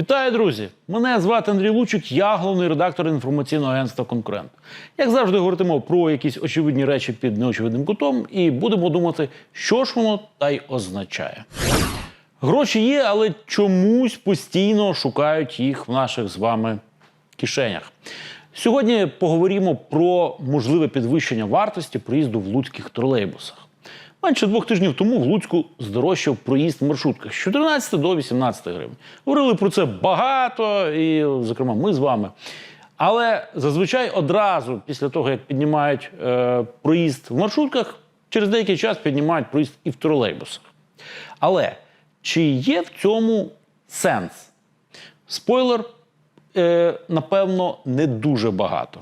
Вітаю, друзі! Мене звати Андрій Лучик, я головний редактор інформаційного агентства Конкурент. Як завжди, говоритимо про якісь очевидні речі під неочевидним кутом, і будемо думати, що ж воно та й означає. Гроші є, але чомусь постійно шукають їх в наших з вами кишенях. Сьогодні поговоримо про можливе підвищення вартості проїзду в луцьких тролейбусах. Менше двох тижнів тому в Луцьку здорожчав проїзд в маршрутках з 14 до 18 гривень. Говорили про це багато, і, зокрема, ми з вами. Але зазвичай одразу після того, як піднімають е, проїзд в маршрутках, через деякий час піднімають проїзд і в тролейбусах. Але чи є в цьому сенс? Спойлер, е, напевно, не дуже багато.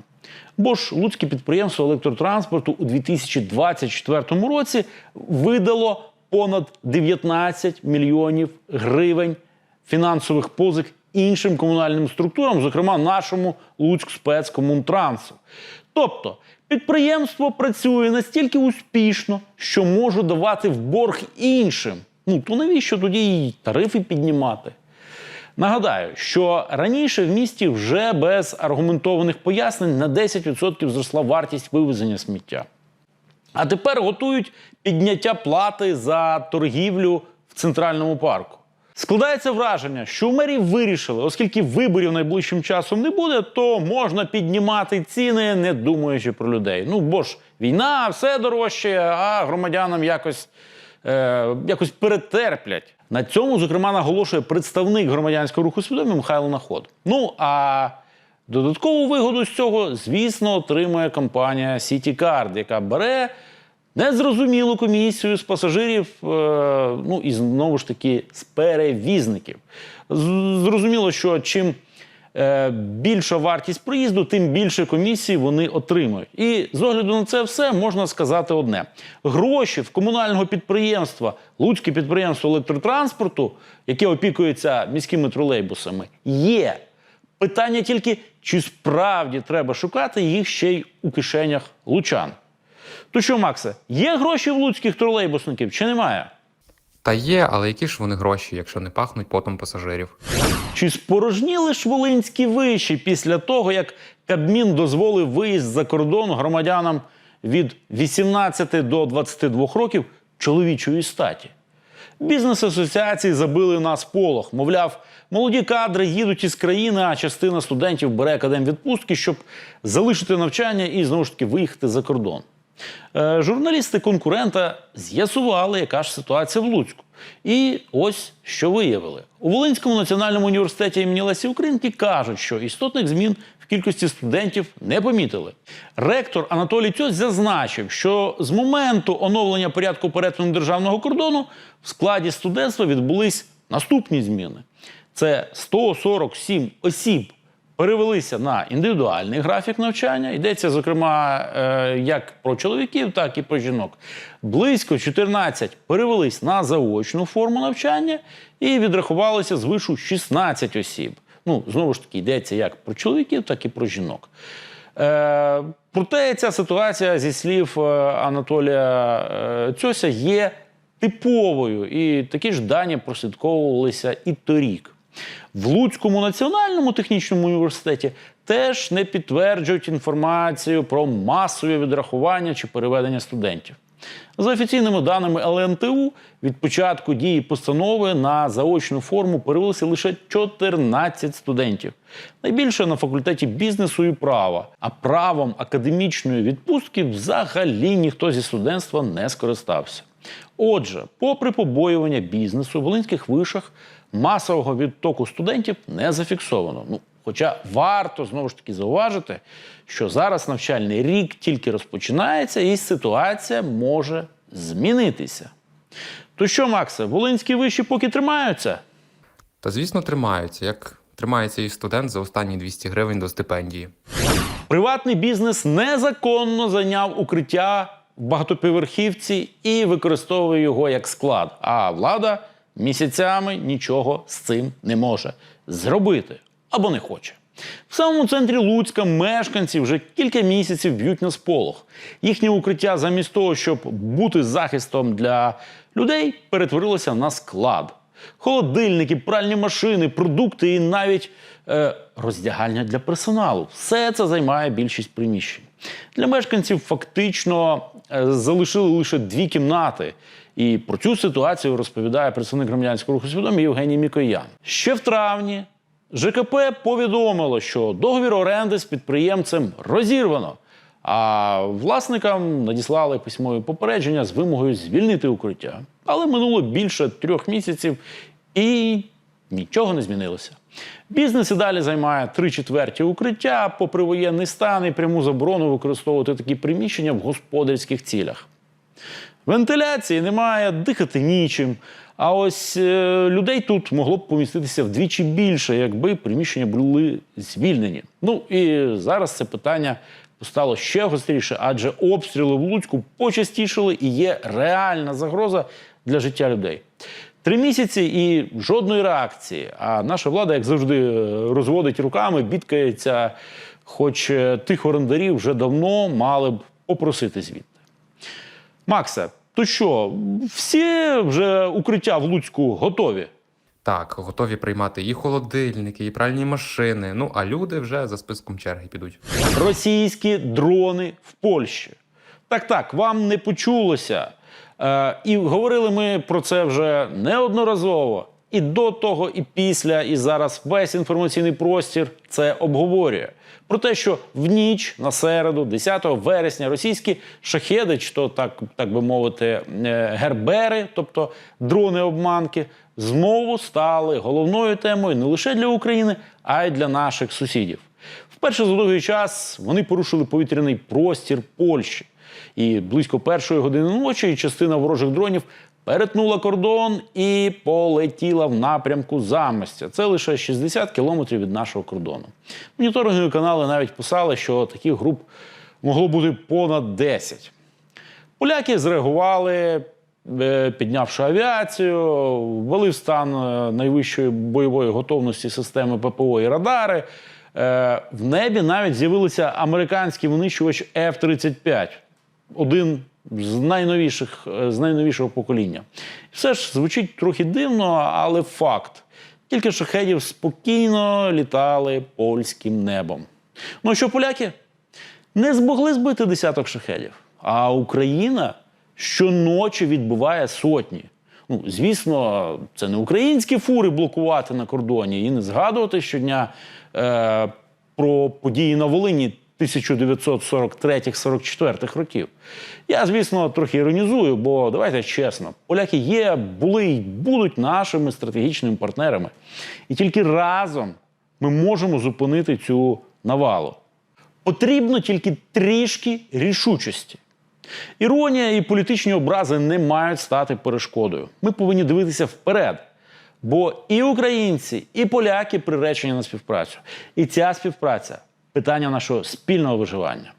Бо ж Луцьке підприємство електротранспорту у 2024 році видало понад 19 мільйонів гривень фінансових позик іншим комунальним структурам, зокрема нашому Луцьк спецкомунтрансу. Тобто підприємство працює настільки успішно, що може давати в борг іншим. Ну то навіщо тоді і тарифи піднімати? Нагадаю, що раніше в місті вже без аргументованих пояснень на 10% зросла вартість вивезення сміття. А тепер готують підняття плати за торгівлю в центральному парку. Складається враження, що в мерії вирішили, оскільки виборів найближчим часом не буде, то можна піднімати ціни, не думаючи про людей. Ну бо ж війна, все дорожче, а громадянам якось, е, якось перетерплять. На цьому, зокрема, наголошує представник громадянського руху свідомі Михайло Наход. Ну а додаткову вигоду з цього, звісно, отримує компанія CityCard, яка бере незрозумілу комісію з пасажирів, е, ну і знову ж таки з перевізників. Зрозуміло, що чим більша вартість проїзду, тим більше комісій вони отримують. І з огляду на це все можна сказати одне: гроші в комунального підприємства, Луцьке підприємство електротранспорту, яке опікується міськими тролейбусами, є. Питання тільки, чи справді треба шукати їх ще й у кишенях лучан. То що, Максе, є гроші в луцьких тролейбусників чи немає? Та є, але які ж вони гроші, якщо не пахнуть потом пасажирів? Чи спорожніли ж волинські виші після того, як Кабмін дозволив виїзд за кордон громадянам від 18 до 22 років чоловічої статі? Бізнес-асоціації забили на сполох. Мовляв, молоді кадри їдуть із країни, а частина студентів бере академвідпустки, щоб залишити навчання і знову ж таки виїхати за кордон. Е, журналісти конкурента з'ясували, яка ж ситуація в Луцьку. І ось що виявили. У Волинському національному університеті імені Лесі Українки кажуть, що істотних змін в кількості студентів не помітили. Ректор Анатолій Цьось зазначив, що з моменту оновлення порядку перетину державного кордону в складі студентства відбулись наступні зміни: це 147 осіб перевелися на індивідуальний графік навчання. Йдеться, зокрема, е, як про чоловіків, так і про жінок. Близько 14 перевелись на заочну форму навчання і відрахувалися з вишу 16 осіб. Ну, знову ж таки, йдеться як про чоловіків, так і про жінок. Е, проте ця ситуація, зі слів е, Анатолія е, Цьося, є типовою, і такі ж дані прослідковувалися і торік. В Луцькому національному технічному університеті теж не підтверджують інформацію про масові відрахування чи переведення студентів. За офіційними даними ЛНТУ, від початку дії постанови на заочну форму перевелися лише 14 студентів. Найбільше на факультеті бізнесу і права. А правом академічної відпустки взагалі ніхто зі студентства не скористався. Отже, попри побоювання бізнесу, в волинських вишах масового відтоку студентів не зафіксовано. Ну, хоча варто знову ж таки зауважити, що зараз навчальний рік тільки розпочинається, і ситуація може змінитися. То що, Максе, волинські виші поки тримаються? Та звісно, тримаються, як тримається і студент за останні 200 гривень до стипендії. Приватний бізнес незаконно зайняв укриття в багатоповерхівці і використовує його як склад. А влада місяцями нічого з цим не може зробити або не хоче. В самому центрі Луцька мешканці вже кілька місяців б'ють на сполох. Їхнє укриття, замість того, щоб бути захистом для людей, перетворилося на склад. Холодильники, пральні машини, продукти і навіть е, роздягальня для персоналу. Все це займає більшість приміщень. Для мешканців фактично е, залишили лише дві кімнати. І про цю ситуацію розповідає представник громадянського руху свідомі Євгеній Мікоян. Ще в травні ЖКП повідомило, що договір оренди з підприємцем розірвано. А власникам надіслали письмові попередження з вимогою звільнити укриття. Але минуло більше трьох місяців і нічого не змінилося. Бізнес і далі займає три четверті укриття, попри воєнний стан і пряму заборону використовувати такі приміщення в господарських цілях. Вентиляції немає, дихати нічим. А ось е, людей тут могло б поміститися вдвічі більше, якби приміщення були звільнені. Ну і зараз це питання стало ще гостріше, адже обстріли в Луцьку почастішили і є реальна загроза для життя людей. Три місяці і жодної реакції. А наша влада, як завжди, е, розводить руками, бідкається, хоч е, тих орендарів вже давно мали б попросити звідти. Макса, то що, всі вже укриття в Луцьку готові? Так, готові приймати і холодильники, і пральні машини. Ну а люди вже за списком черги підуть. Російські дрони в Польщі. Так, так, вам не почулося. Е, і говорили ми про це вже неодноразово. І до того, і після, і зараз весь інформаційний простір це обговорює. Про те, що в ніч на середу, 10 вересня, російські шахеди, чи то так, так би мовити, е, гербери, тобто дрони-обманки, знову стали головною темою не лише для України, а й для наших сусідів. Вперше за довгий час вони порушили повітряний простір Польщі. І близько першої години ночі частина ворожих дронів перетнула кордон і полетіла в напрямку замостя. Це лише 60 кілометрів від нашого кордону. Моніторингові канали навіть писали, що таких груп могло бути понад 10. Поляки зреагували, е, піднявши авіацію, ввели в стан е, найвищої бойової готовності системи ППО і радари. Е, В небі навіть з'явилися американський винищувач F-35, один з найновіших е, з найновішого покоління. Все ж звучить трохи дивно, але факт. Кілька шахедів спокійно літали польським небом. Ну що поляки? не змогли збити десяток шахедів. А Україна щоночі відбиває сотні. Ну, звісно, це не українські фури блокувати на кордоні і не згадувати щодня е, про події на Волині 1943-44 років. Я, звісно, трохи іронізую, бо давайте чесно, поляки є, були і будуть нашими стратегічними партнерами. І тільки разом ми можемо зупинити цю навалу. Потрібно тільки трішки рішучості. Іронія і політичні образи не мають стати перешкодою. Ми повинні дивитися вперед. Бо і українці, і поляки приречені на співпрацю. І ця співпраця питання нашого спільного виживання.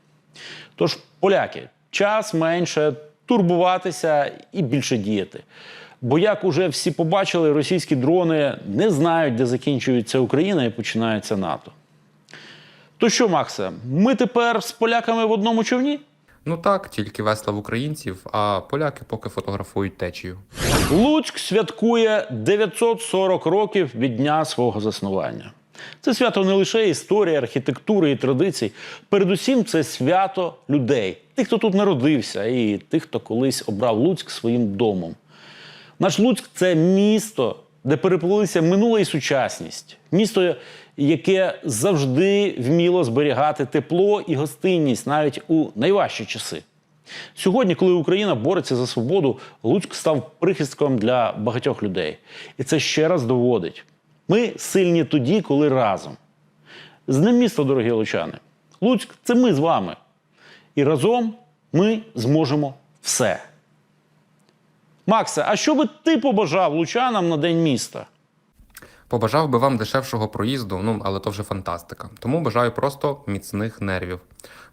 Тож, поляки, час менше турбуватися і більше діяти. Бо, як уже всі побачили, російські дрони не знають, де закінчується Україна і починається НАТО. То що, Максе, ми тепер з поляками в одному човні? Ну так, тільки весла в українців, а поляки поки фотографують течію. Луцьк святкує 940 років від дня свого заснування. Це свято не лише історія, архітектури і традицій. Передусім, це свято людей, тих, хто тут народився, і тих, хто колись обрав Луцьк своїм домом. Наш Луцьк це місто, де переплилися минуле і сучасність. Місто, яке завжди вміло зберігати тепло і гостинність навіть у найважчі часи. Сьогодні, коли Україна бореться за свободу, Луцьк став прихистком для багатьох людей. І це ще раз доводить: ми сильні тоді, коли разом. З ним місто, дорогі лучани. Луцьк це ми з вами. І разом ми зможемо все. Макса, а що би ти побажав лучанам на День міста? Побажав би вам дешевшого проїзду, ну але то вже фантастика. Тому бажаю просто міцних нервів.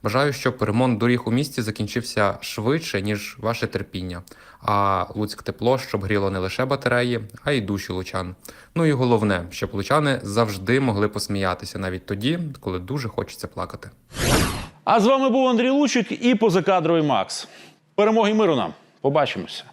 Бажаю, щоб ремонт доріг у місті закінчився швидше, ніж ваше терпіння. А Луцьк тепло, щоб гріло не лише батареї, а й душі лучан. Ну і головне, щоб лучани завжди могли посміятися навіть тоді, коли дуже хочеться плакати. А з вами був Андрій Лучик і позакадровий Макс. Перемоги миру нам. Побачимося.